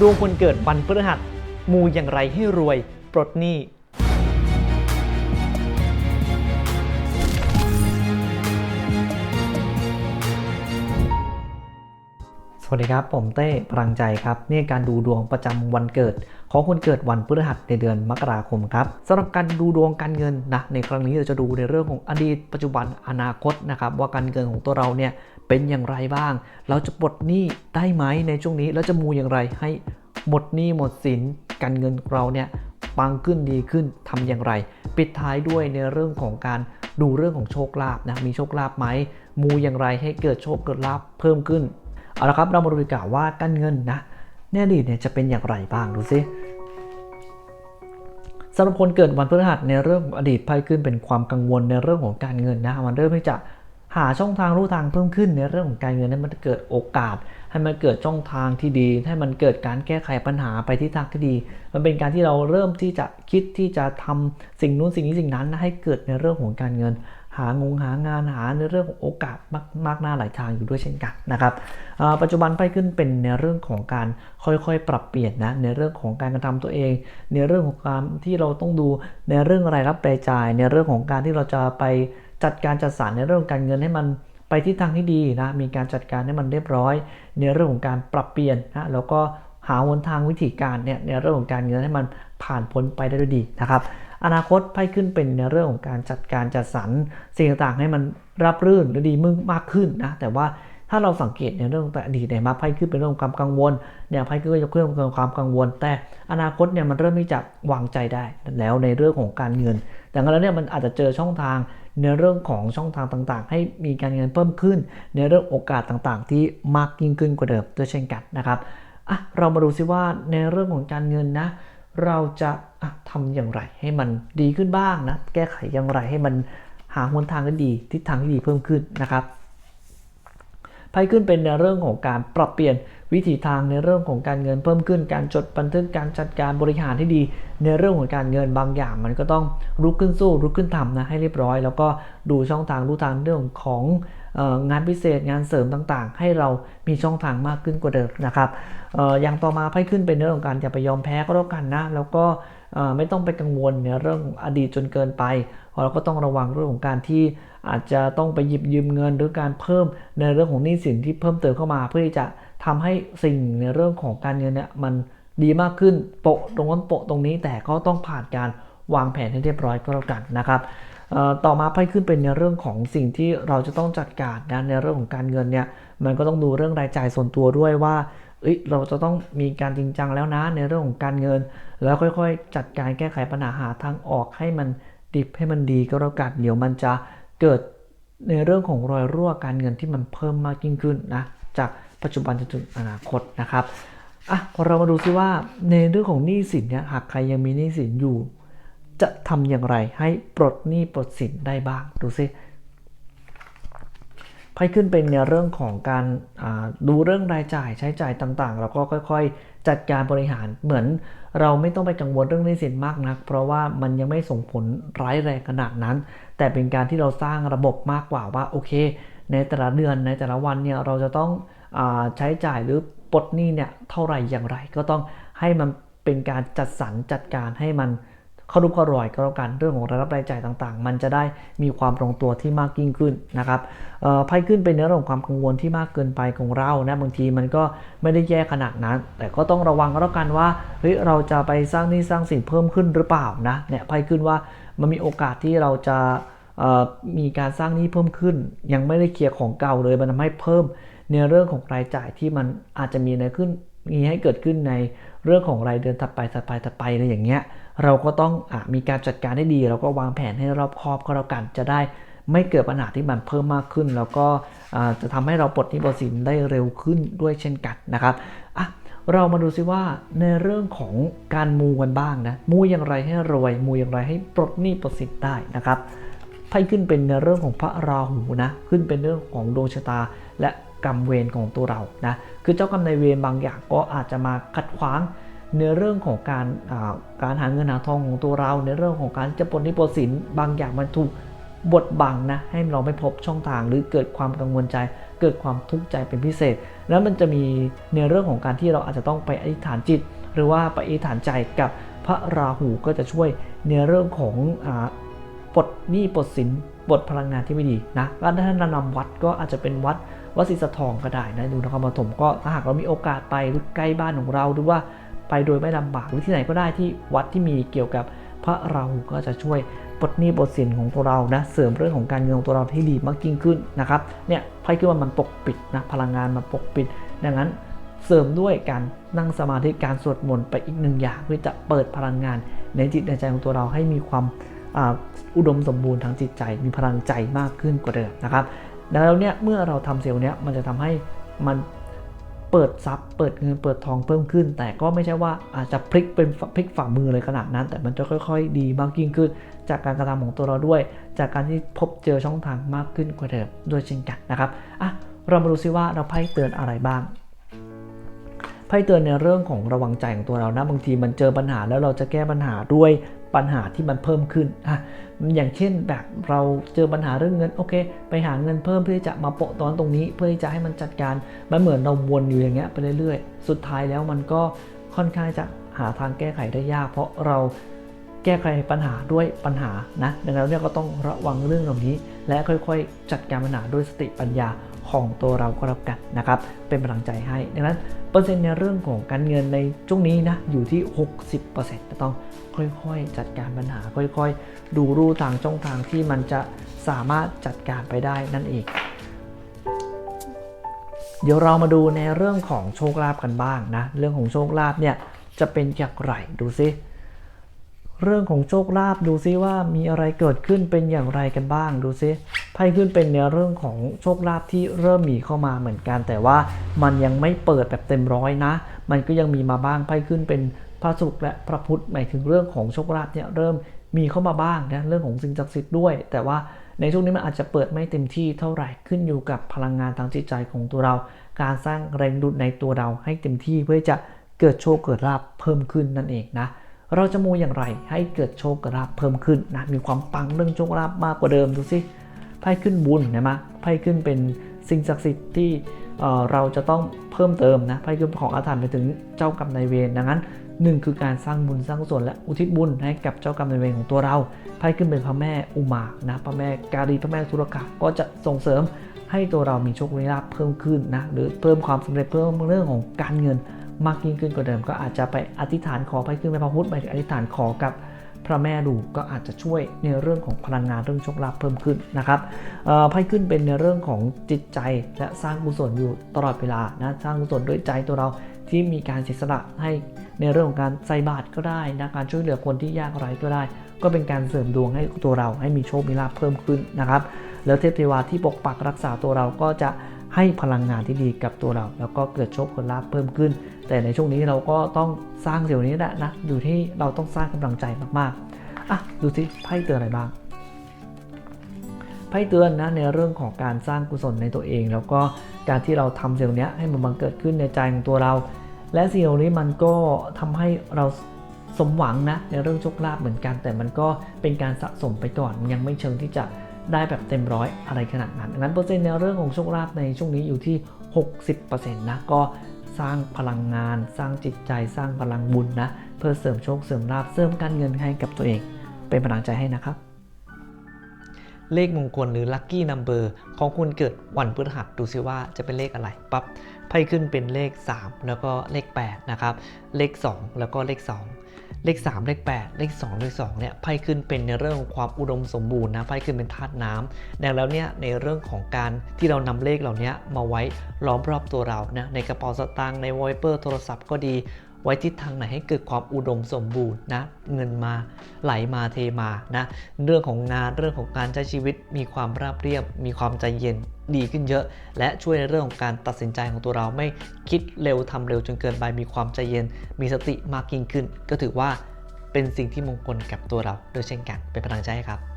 ดวงคนเกิดวันพฤหัส มูอย่างไรให้รวย ปลดหนี้ สวัสดีครับ ผมเต้พลังใจครับ นี่การดูดวงประจำวันเกิด ของคนเกิดวันพฤหัสในเดือนมกราคมครับสำหรับการดูดวงการเงินนะในครั้งนี้เราจะดูในเรื่องของอดีตปัจจุบันอนาคตนะครับว่าการเงินของตัวเราเนี่ย เป็นอย่างไรบ้าง เราจะปลดหนี้ได้ไหมในช่วงนี้ แล้วจะมูอย่างไรให้หมดหนี้หมดสินการเงินเราเนี่ยปังขึ้นดีขึ้นทำอย่างไร ปิดท้ายด้วยในเรื่องของการดูเรื่องของโชคลาภนะมีโชคลาภไหมมูอย่างไรให้เกิดโชคเกิดลาภเพิ่มขึ้นเอาละครับเรามาดูกว่าว่าการเงินนะในอดีตเนี่ยจะเป็นอย่างไรบ้างดูซิสำหรับคนเกิดวันพฤหัสในเรื่ององอดีตไพ่ขึ้นเป็นความกังวลในเรื่องของการเงินนะมันเริ่มที่จะ หาช่องทางรู้ทางเพิ่มขึ้นในเรื่องของการเงินให้มันเกิดโอกาส ให้มันเกิดช่องทางที่ดี ให้มันเกิดการแก้ไขปัญหาไปที่ทางที่ดี มันเป็นการที่เราเริ่มที่จะคิดที่จะทำสิ่งนู้นสิ่งนี้สิ่งนั้นให้เกิดในเรื่องของการเงิน หางงหางานหาในเรื่องของโอกาสมากมากหน้าหลายทางอยู่ด้วยเช่นกันนะครับปัจจุบันไปขึ้นเป็นในเรื่องของการค่อยๆ ปรับเปลี่ยนนะในเรื่องของการกระทำตัวเอง ในเรื่องของการที่เราต้องดูในเรื่องรายรับรายจ่าย ในเรื่องของการที่เราจะไป จัดการจัดสรรในเรื่องการเงินให้มันไปทิศทางที่ดีนะ มีการจัดการให้มันเรียบร้อย ในเรื่องของการปรับเปลี่ยนนะแล้วก็หาหนทางวิธีการเนี่ยในเรื่องของการเงินให้มันผ่านพ้นไปได้ด้วยดีนะครับ อนาคตไพ่ขึ้นเป็นในเรื่องของการจัดการจัดสรรสิ่งต่างๆให้มันรับรื่นหรือดีมึงมากขึ้นนะแต่ว่า ถ้าเราสังเกตในเรื่องแต่อดีตเนี่ยมาไพ่ขึ้นเป็นเรื่องความกังวลเนี่ยไพ่ขึ้นก็จะเพิ่มความกังวล แต่อนาคตเนี่ยมันเริ่มที่จะวางใจได้แล้วในเรื่องของการเงินแต่แล้วเนี่ยมันอาจจะเจอช่องทางในเรื่องของช่องทางต่างๆ ให้มีการเงินเพิ่มขึ้น ในเรื่องโอกาสต่างๆ ที่มากยิ่งขึ้นกว่าเดิมด้วยเช่นกันนะครับอะเรามาดูซิว่าในเรื่องของการเงินนะเราจะะทำอย่างไรให้มันดีขึ้นบ้างนะแก้ไขอย่างไรให้มันหาหนทางที่ดีทิศทางที่ดีเพิ่มขึ้นนะครับ ไพ่ขึ้นเป็นในเรื่องของการปรับเปลี่ยนวิถีทางในเรื่องของการเงินเพิ่มขึ้น การจดบันทึกการจัดการบริหารที่ดี ในเรื่องของการเงินบางอย่างมันก็ต้องรุกขึ้นสู้รุกขึ้นทำนะให้เรียบร้อย แล้วก็ดูช่องทางรู้ทางเรื่องของงานพิเศษงานเสริมต่างๆ ให้เรามีช่องทางมากขึ้นกว่าเดิมนะครับอออย่างต่อมาไพ่ขึ้นเป็นเรื่องของการอย่าไปยอมแพ้ก็แล้วกันนะแล้วก็ไม่ต้องไปกังวลในเรื่องอดีตจนเกินไป เราก็ต้องระวังเรื่องของการที่อาจจะต้องไปหยิบยืมเงิน หรือการเพิ่มในเรื่องของหนี้สินที่เพิ่มเติมเข้ามา เพื่อที่จะทำให้สิ่งในเรื่องของการเงินเนี่ยมันดีมากขึ้นโปะตรงนั้นโปะตรงนี้แต่ก็ต้องผ่านการวางแผนให้เรียบร้อยก็แล้วกันนะครับต่อมาไพ่ขึ้นเป็นในเรื่องของสิ่งที่เราจะต้องจัดการนะในเรื่องของการเงินเนี่ยมันก็ต้องดูเรื่องรายจ่ายส่วนตัวด้วยว่าเอ้ยเราจะต้องมีการจริงจังแล้วนะในเรื่องของการเงิน แล้วค่อยๆ จัดการแก้ไขปัญหาหาทางออกให้มัน ดิบให้มันดีก็แล้วกันเดี๋ยวมันจะเกิดในเรื่องของรอยรั่วการเงินที่มันเพิ่มมากยิ่งขึ้นนะจากปัจจุบันจนถึงอนาคตนะครับอะเรามาดูซิว่าในเรื่องของหนี้สินเนี่ยหากใครยังมีหนี้สินอยู่ จะทำอย่างไรให้ปลดหนี้ปลดสินได้บ้างดูซิไพ่ขึ้นเป็นในเรื่องของการดูเรื่องรายจ่ายใช้จ่ายต่างๆ แล้วก็ค่อยๆ จัดการบริหารเหมือน เราไม่ต้องไปกังวลเรื่องหนี้สินมากนัก เพราะว่ามันยังไม่ส่งผลร้ายแรงขนาดนั้น แต่เป็นการที่เราสร้างระบบมากกว่าว่าโอเค ในแต่ละเดือนในแต่ละวันเนี่ยเราจะต้องอใช้จ่ายหรือปลดหนี้เนี่ยเท่าไหร่อย่างไร ก็ต้องให้มันเป็นการจัดสรรจัดการให้มัน เข้ารูปเข้ารอยก็แล้วกันเรื่องของรายรับรายจ่ายต่างๆ มันจะได้มีความตรงตัวที่มากยิ่งขึ้นนะครับไพ่ขึ้นเป็นในเรื่องของความกังวลที่มากเกินไปของเรานะบางทีมันก็ไม่ได้แย่ขนาดนั้น แต่ก็ต้องระวังก็แล้วกันว่าเฮ้ยเราจะไปสร้างนี้สร้างสินเพิ่มขึ้นหรือเปล่านะเนี่ยไพ่ขึ้นว่ามันมีโอกาสที่เราจะมีการสร้างหนี้เพิ่มขึ้น ยังไม่ได้เคลียร์ของเก่าเลยมันทำให้เพิ่มในเรื่องของรายจ่ายที่มันอาจจะมีในขึ้นมีให้เกิดขึ้นในเรื่องของรายเดือนถัดไปถัดไปถัดไปอะไรอย่างเงี้ย เราก็ต้องอมีการจัดการให้ดีเราก็วางแผนให้รอบคอบก็แล้วกันจะได้ไม่เกิดปัญหาที่มันเพิ่มมากขึ้น แล้วก็จะทำให้เราปลดหนี้ปลดสินได้เร็วขึ้นด้วยเช่นกันนะครับอะเรามาดูซิว่าในเรื่องของการมูกันบ้างนะมูอย่างไรให้รวย มูอย่างไรให้ปลดหนี้ปลดสินได้นะครับไพ่ขึ้นเป็นในเรื่องของพระราหูนะขึ้นเป็นเรื่องของดวงชะตา และกรรมเวรของตัวเรานะคือเจ้ากรรมนายเวรบางอย่างก็อาจจะมาขัดขวาง ในเรื่องของการาการหาเงินหาทองของตัวเรา ในเรื่องของการจะปลดนี้ปสินบางอย่างมันถูกบดบังนะให้เราไม่พบช่องทาง หรือเกิดความกังวลใจ เกิดความทุกข์ใจเป็นพิเศษ แล้วมันจะมีในเรื่องของการที่เราอาจจะต้องไปอธิษฐานจิต หรือว่าไปอธิษฐานใจกับพระราหูก็จะช่วยในเรื่องของปลดหนี้ปลดสินปลดพลังงานที่ไม่ดีนะแล้วถ้านำวัดก็อาจจะเป็นวัดวัดศรีสะทองก็ได้นะดูนครปฐมก็ถ้าหากเรามีโอกาสไปหรือใกล้บ้านของเราหรือว่า ไปโดยไม่ลำบากหรือที่ไหนก็ได้ที่วัดที่มีเกี่ยวกับพระราหูก็จะช่วยปลดหนี้ปลดสินของตัวเรานะเสริมเรื่องของการเงินของตัวเราให้ดีมากยิ่งขึ้นนะครับเนี่ยไพ่คือว่ามันปกปิดนะพลังงานมันปกปิด ดังนั้นเสริมด้วยการนั่งสมาธิการสวดมนต์ไปอีกหนึ่งอย่างเพื่อจะเปิดพลังงานในจิตในใจของตัวเราให้มีความอ,อุดมสมบูรณ์ทางจิตใจ มีพลังใจมากขึ้นกว่าเดิมนะครับดังนั้นเนี่ยเมื่อเราทำเซลล์เนี้ยมันจะทำให้มัน เปิดทรัพย์เปิดเงินเปิดทองเพิ่มขึ้น แต่ก็ไม่ใช่ว่าอาจจะพลิกเป็นพลิกฝ่ามือเลยขนาดนั้น แต่มันจะค่อย ๆ ดีมากยิ่งขึ้น จากการกระทำของตัวเราด้วย จากการที่พบเจอช่องทางมากขึ้นกว่าเดิมด้วยเช่นกันนะครับอะเรามาดูซิว่าเราไพ่เตือนอะไรบ้างไพ่เตือนในเรื่องของระวังใจของตัวเรานะบางทีมันเจอปัญหาแล้วเราจะแก้ปัญหาด้วย ปัญหาที่มันเพิ่มขึ้นอะอย่างเช่นแบบเราเจอปัญหาเรื่องเงินโอเค ไปหาเงินเพิ่มเพื่อจะมาโปะตอนตรงนี้ เพื่อที่จะให้มันจัดการมันเหมือนเราวนอยู่อย่างเงี้ยไปเรื่อยๆ สุดท้ายแล้วมันก็ค่อนข้างจะหาทางแก้ไขได้ยาก เพราะเราแก้ไขปัญหาด้วยปัญหานะดังนั้นเนี่ยก็ต้องระวังเรื่องเหล่านี้ และค่อยๆ จัดการปัญหาด้วยสติปัญญา ของตัวเราก็แล้วกันนะครับ เป็นกำลังใจให้ ดังนั้นเปอร์เซ็นต์ในเรื่องของการเงินในช่วงนี้นะอยู่ที่ 60%จะต้องค่อยๆ จัดการปัญหา ค่อยๆ ดูรูทางช่องทางที่มันจะสามารถจัดการไปได้นั่นเองเดี๋ยวเรามาดูในเรื่องของโชคลาภกันบ้างนะ เรื่องของโชคลาภเนี่ยจะเป็นอย่างไรดูซิ เรื่องของโชคลาภดูซิว่ามีอะไรเกิดขึ้นเป็นอย่างไรกันบ้างดูซิไพ่ขึ้นเป็นในเรื่องของโชคลาภที่เริ่มมีเข้ามาเหมือนกัน แต่ว่ามันยังไม่เปิดแบบเต็มร้อยนะ มันก็ยังมีมาบ้างไพ่ขึ้นเป็นพระศุกร์และพระพุธหมายถึงเรื่องของโชคลาภเนี่ยเริ่มมีเข้ามาบ้างนะเรื่องของสิ่งศักดิ์สิทธิ์ด้วย แต่ว่าในช่วงนี้มันอาจจะเปิดไม่เต็มที่เท่าไหร่ขึ้นอยู่กับพลังงานทางจิตใจของตัวเรา การสร้างแรงดุดในตัวเราให้เต็มที่เพื่อจะเกิดโชคเกิดลาภเพิ่มขึ้นนั่นเองนะ เราจะมูอย่างไรให้เกิดโชคลาภเพิ่มขึ้นนะมีความปังเรื่องโชคลาภมากกว่าเดิมดูสิไพ่ขึ้นบุญนะมะไพ่ขึ้นเป็นสิ่งศักดิ์สิทธิ์ที่เราจะต้องเพิ่มเติมนะไพ่ขึ้นของอาถรรพ์ไปถึงเจ้ากรรมนายเวรดังนั้นหนึ่งคือการสร้างบุญสร้างกุศลและอุทิศบุญให้กับเจ้ากรรมนายเวรของตัวเราไพ่ขึ้นเป็นพระแม่อุมานะพระแม่การีพระแม่ธุรกะก็จะส่งเสริมให้ตัวเรามีโชคลาภเพิ่มขึ้นนะหรือเพิ่มความสำเร็จเพิ่มเรื่องของการเงิน มากยิ่งขึ้นกว่าเดิม ก็อาจจะไปอธิษฐานขอไปขึ้นไปพระพุทธไปอธิษฐานขอกับพระแม่ดูก็อาจจะช่วยในเรื่องของพลังงานเรื่องโชคลาภเพิ่มขึ้นนะครับไพ่ขึ้นเป็นในเรื่องของจิตใจและสร้างกุศลอยู่ตลอดเวลานะสร้างกุศลด้วยใจตัวเราที่มีการเสียสละให้ในเรื่องของการใส่บาตรก็ได้นะการช่วยเหลือคนที่ยากไร้ก็ได้ ก็เป็นการเสริมดวงให้ตัวเราให้มีโชคมีลาภเพิ่มขึ้นนะครับ แล้วเทพเทวาที่ปกปักรักษาตัวเราก็จะให้พลังงานที่ดีกับตัวเรา แล้วก็เกิดโชคผลลาภเพิ่มขึ้น แต่ในช่วงนี้เราก็ต้องสร้างเดี๋ยวนี้แหละนะอยู่ที่เราต้องสร้างกำลังใจมากๆอะดูสิไพ่เตือนอะไรบ้างไพ่เตือนนะในเรื่องของการสร้างกุศลในตัวเอง แล้วก็การที่เราทำสิ่งนี้ให้มันบังเกิดขึ้นในใจของตัวเรา และสิ่งเหล่านี้มันก็ทำให้เราสมหวังนะในเรื่องโชคลาภเหมือนกัน แต่มันก็เป็นการสะสมไปก่อนยังไม่เชิงที่จะได้แบบเต็มร้อยอะไรขนาดนั้นดังนั้นเปอร์เซ็นต์ในเรื่องของโชคลาภในช่วงนี้อยู่ที่ 60%นะก็ สร้างพลังงาน สร้างจิตใจ สร้างพลังบุญนะ เพื่อเสริมโชคเสริมลาภเสริมการเงินให้กับตัวเอง เป็นกำลังใจให้นะครับ เลขมงคลหรือ Lucky Number ของคุณเกิดวันพฤหัสดูซิว่าจะเป็นเลขอะไรปั๊บไพ่ขึ้นเป็นเลข 3 แล้วก็เลข 8 นะครับ เลข 2 แล้วก็เลข 2 เลข 3 เลข 8 เลข 2 เลข2เนี่ยไพ่ขึ้นเป็นในเรื่องของความอุดมสมบูรณ์นะไพ่ขึ้นเป็นธาตุน้ำดังแล้วเนี่ยในเรื่องของการที่เรานำเลขเหล่านี้มาไว้ล้อมรอบตัวเรานะในกระเป๋าสตางค์ในวอลเปอร์โทรศัพท์ก็ดี ไว้ทิศทางไหนให้เกิดความอุดมสมบูรณ์นะเงินมาไหลมาเทมานะเรื่องของงานเรื่องของการใช้ชีวิตมีความราบเรียบ มีความใจเย็นดีขึ้นเยอะ และช่วยในเรื่องของการตัดสินใจของตัวเราไม่คิดเร็วทำเร็วจนเกินไปมีความใจเย็น มีสติมากยิ่งขึ้น ก็ถือว่าเป็นสิ่งที่มงคลกับตัวเราด้วยเช่นกันเป็นพลังใจครับ